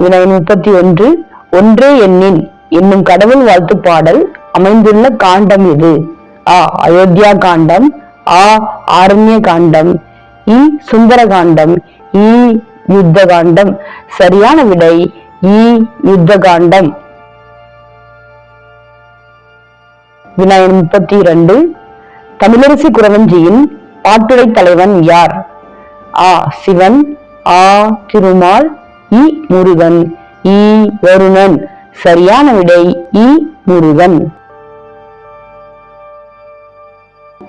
வினை முப்பத்தி ஒன்று ஒன்றே எண்ணின் என்னும் கடவுள் வாழ்த்து பாடல் அமைந்துள்ள காண்டம் இது. ஆ அயோத்தியா காண்டம் ஆ ஆரண்ய காண்டம் இ சுந்தர காண்டம் இ யுத்த காண்டம். சரியான விடை இ யுத்த காண்டம். வினாயன் முப்பத்தி இரண்டு தமிழரசி குறவஞ்சியின் பாட்டுடை தலைவன் யார்? ஆ சிவன் ஆ திருமால் இ முருகன். இ வருணன். சரியான விடை இ முருகன்.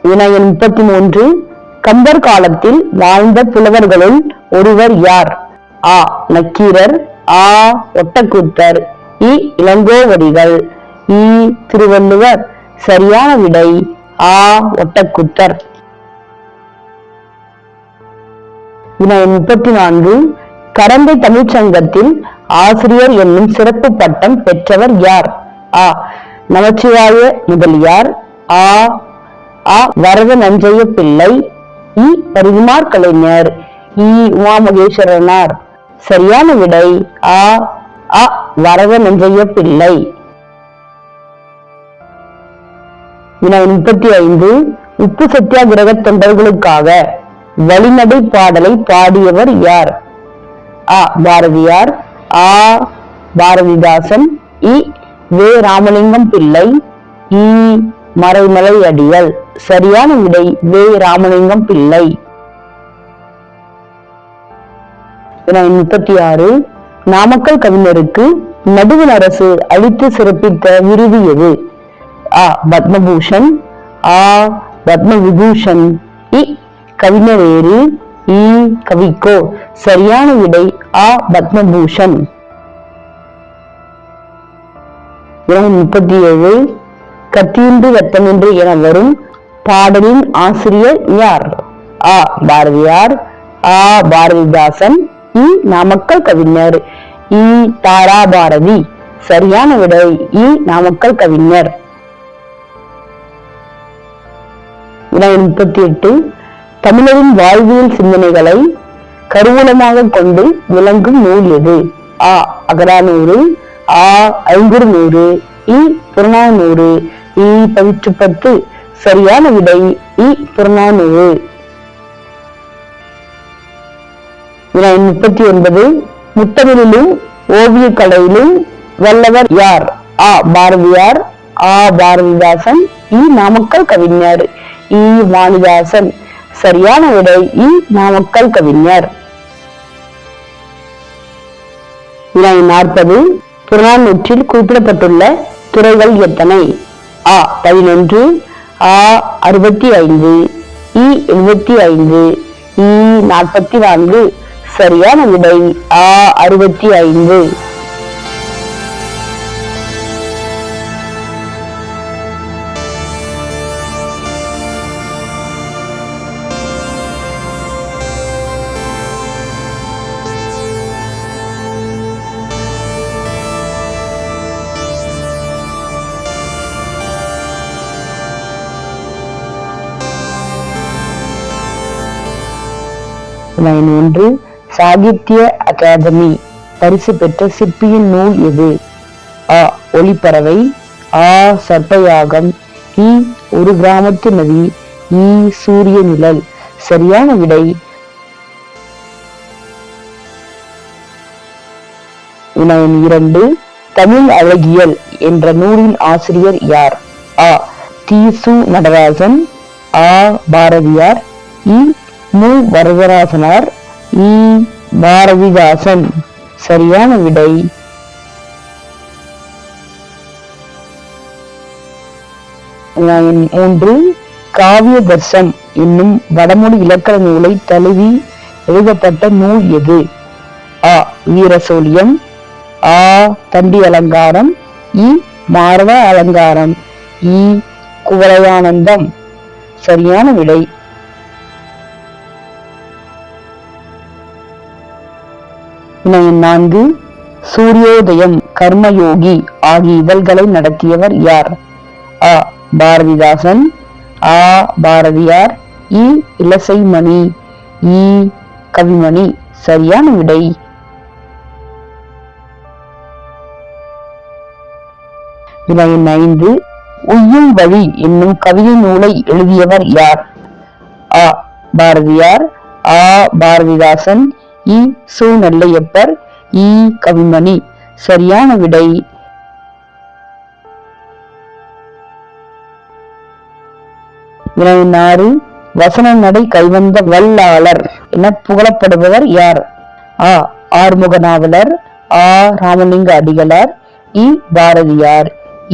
வினாயன் முப்பத்தி மூன்று. கம்பர் காலத்தில் வாழ்ந்த புலவர்களுள் ஒருவர் யார்? ஆ. நக்கீரர். ஆ. ஒட்டக்கூத்தர். இ. இளங்கோவடிகள். இ. திருவள்ளுவர். சரியான விடை ஆ. ஒட்டக்கூத்தர். வினாய் முப்பத்தி நான்கு. கடந்த தமிழ்ச்சங்கத்தில் ஆசிரியர் என்னும் சிறப்பு பட்டம் பெற்றவர் யார்? ஆ. நமச்சிவாய முதலியார். ஆ. ஆ. வரத நஞ்சைய பிள்ளை இ. பரிதிமார் கலைஞர். இ. உமாமகேஸ்வரனார். சரியான விடை. ஆ. அ வரத நஞ்சைய பிள்ளை வினாய் முப்பத்தி ஐந்து உப்பு சத்தியாகிரக தொண்டர்களுக்காக வழிநடை பாடலை பாடியவர் யார்? ஆ பாரதியார் ஆ பாரதிதாசன் இ வே ராமலிங்கம் பிள்ளை இ மறைமலை அடிகள் சரியான விடை வே ராமலிங்கம் பிள்ளை. முப்பத்தி ஆறு. நாமக்கல் கவிஞருக்கு நடுவண் அரசு அளித்து சிறப்பித்த விருது எது? ஆ பத்மபூஷன் ஆ பத்ம விபூஷன் இ கவிஞரேறு இ கவிக்கோ. சரியான விடை ஆ பத்மபூஷன். முப்பத்தி ஏழு கத்தியின்றி ரத்தமின்றி என வரும் பாடலின் ஆசிரியர் யார்? ஆ பாரதியார் ஆ பாரதிதாசன் இ நாமக்கல் கவிஞர் இ தாரா பாரதி சரியான விடை இ நாமக்கல் கவிஞர். முப்பத்தி எட்டு தமிழரின் வாழ்வியல் சிந்தனைகளை கருவூலமாக கொண்டு விளங்கும் நூல் எது? ஆ அகரானூறு ஆ ஐங்குறுநூறு இ புறநானூறு இ பதிற்று பத்து சரியான விடை இ புறநானூறு முப்பத்தி ஒன்பது முத்தமிழிலும் ஓவியக் கலையிலும் வல்லவர் யார்? ஆ பாரதியார் ஆ பாரதிதாசன் இ நாமக்கல் கவிஞர் இ வாணிதாசன். சரியான விடை இ நாமக்கல் கவிஞர் வினாடி நாற்பது புறநானூற்றில் குறிப்பிடப்பட்டுள்ள துறைகள் எத்தனை? ஆ பதினொன்று ஆ அறுபத்தி ஐந்து இ எழுபத்தி ஐந்து இ நாற்பத்தி நான்கு சரியான விடை ஆ அறுபத்தி ஐந்து. லைன் ஒன்று சாகித்ய அகாதமி பரிசு பெற்ற சிற்பியின் நூல் எது? அ ஒளிப்பறவை ஆ சர்ப்பயாகம் இ ஒரு கிராமத்து நதி இ சூரிய நிழல். சரியான விடை வினாயன் இரண்டு தமிழ் அழகியல் என்ற நூலின் ஆசிரியர் யார்? ஆ தீசு நடராஜன் ஆ பாரதியார் இ மு வரதராசனார் இ பாரதிதாசன். சரியான விடை. ஒன்று. மூன்று காவிய தர்சம் என்னும் வடமொழி இலக்கண நூலை தழுவி எழுதப்பட்ட நூல் எது? ஆ. வீரசோழியம். ஆ. தண்டி அலங்காரம். இ. மாரவ அலங்காரம். இ. குவலயானந்தம் சரியான விடை. வினை நான்கு சூரியோதயம் கர்மயோகி ஆகிய இதழ்களை நடத்தியவர் யார்? அ பாரதிதாசன் ஆ பாரதியார் இ இலசைமணி இ கவிமணி. சரியான விடை. வினயன் ஐந்து உய்யும் வழி என்னும் கவிதை நூலை எழுதியவர் யார்? அ பாரதியார் ஆ பாரதிதாசன் இ சு நெல்லையப்பர் இ கவிமணி. சரியான விடை. வினா ஆறு வசன நடை கைவந்த வல்லாளர் என புகழப்படுபவர் யார்? ஆ ஆறுமுக நாவலர் ஆ ராமலிங்க அடிகளார் இ பாரதியார்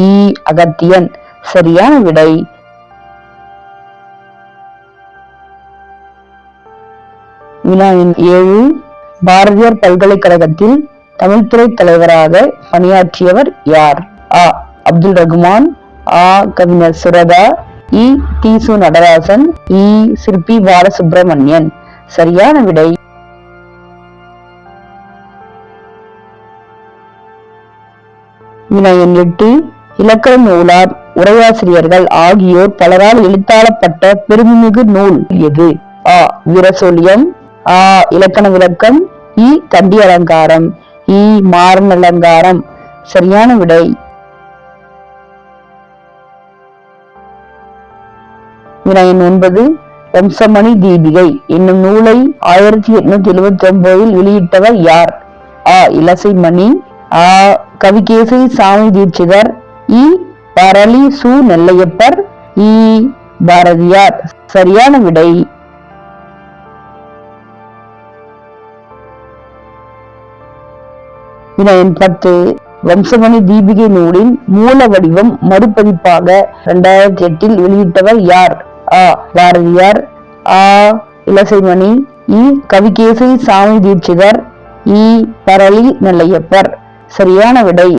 இ அகத்தியன். சரியான விடை. வினா ஏழு பாரதியார் பல்கலைக்கழகத்தில் தமிழ்துறை தலைவராக பணியாற்றியவர் யார்? ஆ. அப்துல் ரகுமான் ஆ. கவிஞர் சுரதா இ. தீசு நடராசன் இ. சிற்பி பாலசுப்ரமணியன். சரியான விடை வினயன் எட்டு இலக்கண நூலார் உரையாசிரியர்கள் ஆகியோர் பலரால் எழுத்தாளப்பட்ட பெருமைமிகு நூல் எது? ஆ. வீரசோலியம் ஆ இலக்கண விளக்கம் இ தண்டி அலங்காரம் இ மாறன் அலங்காரம். சரியான விடை. வினா ஒன்பது வம்சமணி தீபிகை என்னும் நூலை ஆயிரத்தி எட்நூத்தி எழுபத்தி ஒன்பதில் வெளியிட்டவர் யார்? ஆ இலசைமணி ஆ கவிகேசரி சாமி தீட்சிதர் இ பரளி சு நெல்லையப்பர் இ பாரதியார். சரியான விடை. வினா பத்து வம்சமணி தீபிகை நூலின் மூல வடிவம் மறுபதிப்பாக இரண்டாயிரத்தி எட்டில் வெளியிட்டவர் யார்? ஆ. பாரதியார். ஆ. இலசைமணி இ. கவிகேசரி சாமி தீட்சிதர். இ. பரளி நெல்லையப்பர். சரியான விடை.